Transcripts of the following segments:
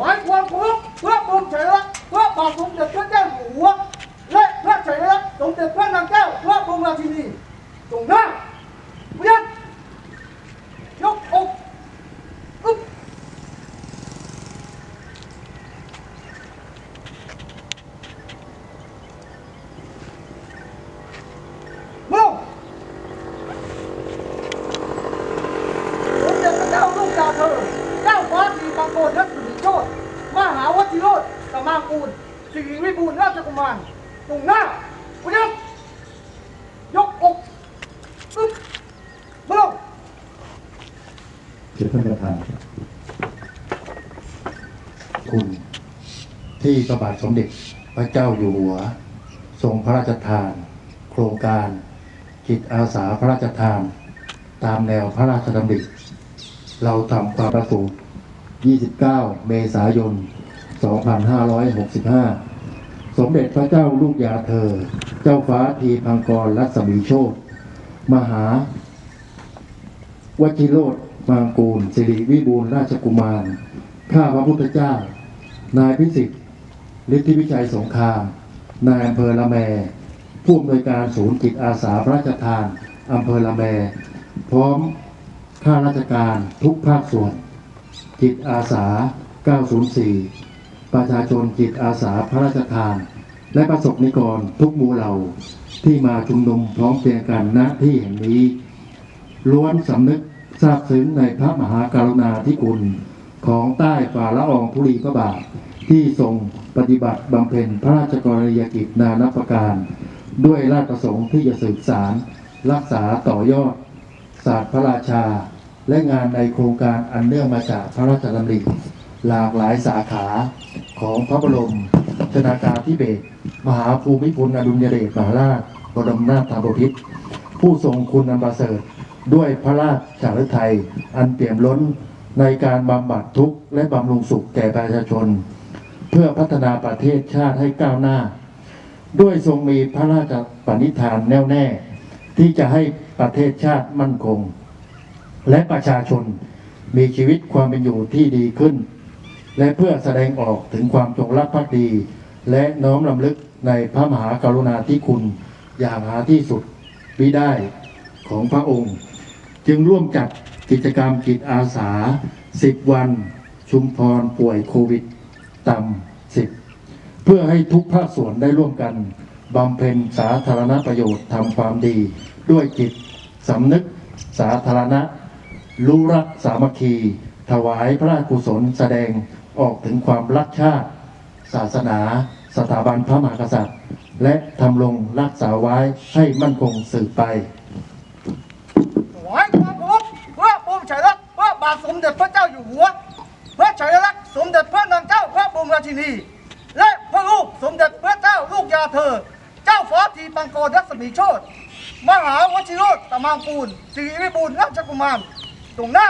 วายความเคารพเพื่อปรมเฉยละกเพื่อบาทสมเด็จพระเจ้าหัวและพระเฉยละสมเด็จพระนางเจ้าพระบรมราชินีตรงหน้าเวียนยกอกอึ๊บ มึงผมจะพระเจ้าลูกตาเธอ เจ้าฟ้าทีบางโกรนักสุริโชตมหาวชิโรธส มางกูลสิริวิบูลราชกุมารตรงหน้าพยับยกอกอึ๊บมึงเชิญท่านประธานคุณที่พระบาทสมเด็จพระเจ้าอยู่หัว ทรงพระราชทาน โครงการจิตอาสาพระราชทาน ตามแนวพระราชดำริเราทำความประสูติ29 เมษายน 2565 สมเด็จพระเจ้าลูกยาเธอ เจ้าฟ้าทีพังกรรัศมีโชตมหาวชิโรธมางกูลสิริวิบูลราชกุมาร ข้าพระพุทธเจ้า นายพิสิทธิ์ฤทธิวิชัยสงคราม นายอำเภอละแม ผู้อำนวยการศูนย์จิตอาสาพระราชทานอำเภอละแม พร้อมข้าราชการทุกภาคส่วน จิตอาสา 904 ประชาชนจิตอาสาพระราชทาน และประสบนิกรทุกหมู่เหล่าที่มาชุมนุมพร้อมเพรียงกันณที่แห่งนี้ ล้วนสำนึกซาบซึ้งในพระมหากรุณาธิคุณของใต้ฝ่าละอองธุลีพระบาท ที่ทรงปฏิบัติบำเพ็ญพระราชกรณียกิจนานับประการ ด้วยราชประสงค์ที่จะสืบสารรักษาต่อยอด ศาสตร์พระราชา และงานในโครงการอันเนื่องมาจากพระราชดำริ หลากหลายสาขาของพระบรมชนาการธิเบศรมหาภูมิพลอดุลยเดชมหาราชบรมนาถบพิตรผู้ทรงคุณอันประเสริฐด้วยพระราชาฤทัยอันเปี่ยมล้นในการบำบัดทุกข์และบำรุงสุขแก่ประชาชน เพื่อพัฒนาประเทศชาติให้ก้าวหน้า ด้วยทรงมีพระราชปณิธานแน่วแน่ ที่จะให้ประเทศชาติมั่นคง และประชาชนมีชีวิตความเป็นอยู่ที่ดีขึ้น และเพื่อแสดงออกถึงความจงรักภักดี และน้อมรำลึกในพระมหากรุณาธิคุณ อย่างหาที่สุดมิได้ของพระองค์ จึงร่วมจัดกิจกรรมจิตอาสา 10 วัน ชุมพรป่วยโควิดต่ำ10 เพื่อให้ทุกภาคส่วนได้ร่วมกันบำเพ็ญสาธารณประโยชน์ทำความดี ด้วยจิตสำนึกสาธารณะ รู้รักสามัคคี ถวายพระราชกุศลแสดง ออกถึงความรักชาติ ศาสนา สถาบันพระมหากษัตริย์ และทำลงรักษาไว้ให้มั่นคงสืบไปถวายความเคารพเพื่อปรมเฉยรักเพื่อบาทสมเด็จพระเจ้าอยู่หัว พระเฉยรักสมเด็จพระนางเจ้าพระบรมราชินี และพระลูกสมเด็จพระเจ้าลูกยาเธอ เจ้าฟ้าทีปังกรรัศมีโชตมหาวชิโรธตมางกูลสิริวิบูลย์ราชกุมารตรงหน้า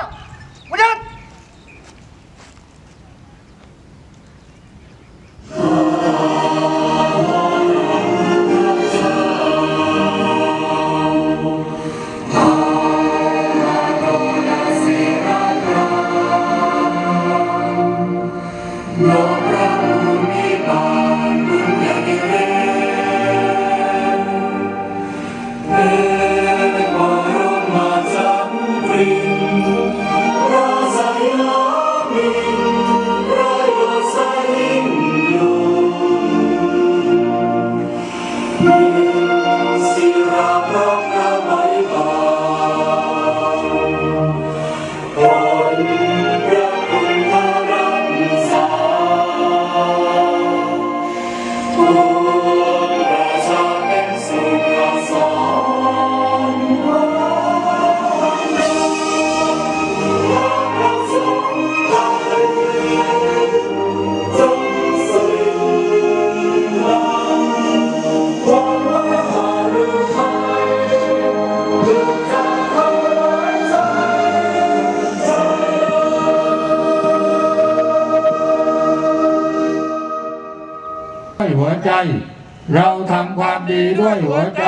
เราทำความดีด้วยหัวใจ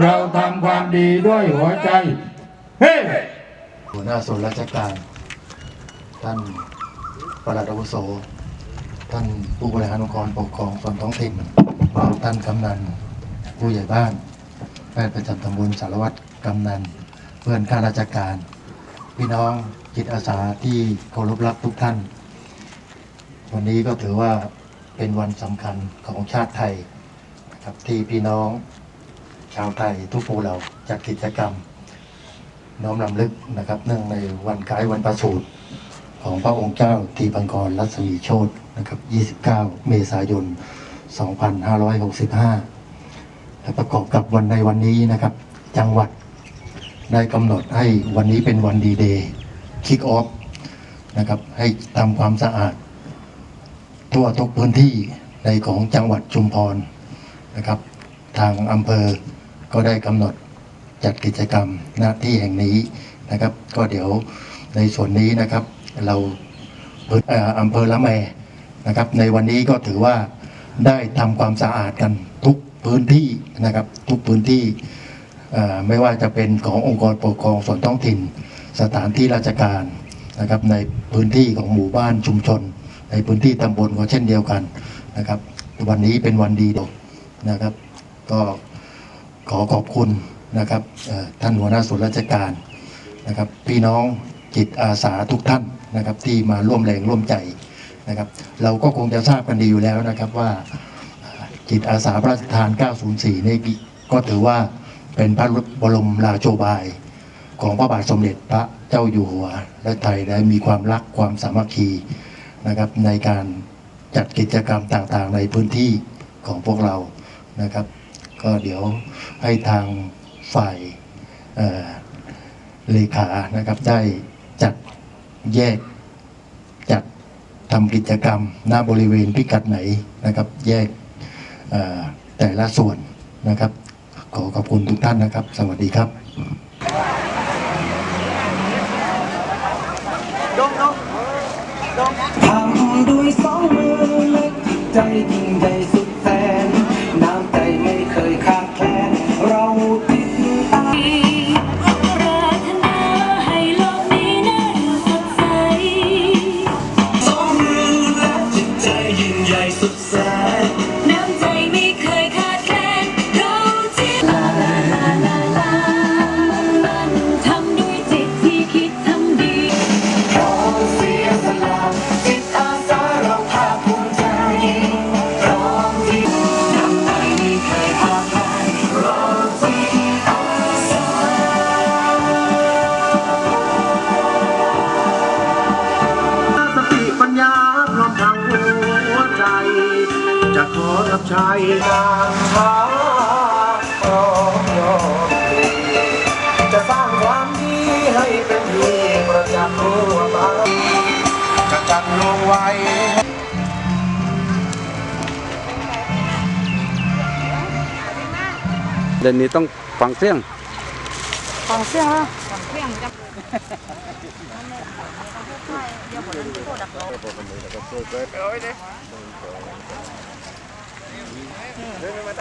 เราทำความดีด้วยหัวใจ เฮ้หัวหน้าส่วนราชการ ท่านปลัดอาวุโส ท่านผู้บริหารองค์กรปกครองส่วนท้องถิ่น ท่านกำนัน ผู้ใหญ่บ้านแพทย์ประจำตำบลสารวัตรกำนัน เพื่อนข้าราชการ พี่น้องจิตอาสาที่เคารพรักทุกท่าน วันนี้ก็ถือว่า เป็นวันสำคัญของชาติไทยนะครับที่พี่น้องชาวไทยทุกหมู่เหล่าจัดกิจกรรม น้อมรำลึกนะครับ เนื่องในวันคล้ายวันประสูติของพระองค์เจ้าทีปังกรรัศมีโชตนะครับ 29 เมษายน 2565 และประกอบกับวันในวันนี้นะครับ จังหวัดได้กำหนดให้วันนี้เป็นวันดีเดย์คิกออฟนะครับ ให้ทำความสะอาด ทั่วทุกพื้นที่ในของจังหวัดชุมพรนะครับ ทางอำเภอก็ได้กำหนดจัดกิจกรรมหน้าที่แห่งนี้นะครับ ก็เดี๋ยวในส่วนนี้นะครับ เราเอออำเภอละแมนะครับ ในวันนี้ก็ถือว่าได้ทำความสะอาดกันทุกพื้นที่นะครับ ทุกพื้นที่ไม่ว่าจะเป็นขององค์กรปกครองส่วนท้องถิ่น สถานที่ราชการนะครับในพื้นที่ของหมู่บ้านชุมชน ในพื้นที่ตำบลก็เช่นเดียวกันนะครับ วันนี้เป็นวันดีดกนะครับ ก็ขอขอบคุณนะครับท่านหัวหน้าส่วนราชการนะครับ พี่น้องจิตอาสาทุกท่านนะครับ ที่มาร่วมแรงร่วมใจนะครับ เราก็คงจะทราบกันดีอยู่แล้วนะครับว่าจิตอาสาพระราชทาน 904 นี่ก็ถือว่าเป็นพระบรมราโชบายของพระบาทสมเด็จพระเจ้าอยู่หัว และไทยได้มีความรักความสามัคคี นะครับในการจัดกิจกรรมต่างๆ ในพื้นที่ของพวกเรานะครับ ก็เดี๋ยวให้ทางฝ่ายเเลขานะครับได้จัดแยกจัดทำกิจกรรมหน้าบริเวณพิกัดไหนนะครับ แยกแต่ละส่วนนะครับ ขอขอบคุณทุกท่านนะครับ สวัสดีครับ ทำด้วยสองมือเล็กใจยิ่งใหญ่สุด จะขอรับใช้งานช้าพร้อมยอมพลีจะสร้างความดีให้เป็นที่ประจักษ์ทั่วไปจะจัดลงไว้เดี๋ยวนี้ต้องฟังเสียง Hãy subscribe cho kênh Ghiền Mì Gõ Để không bỏ lỡ Đây.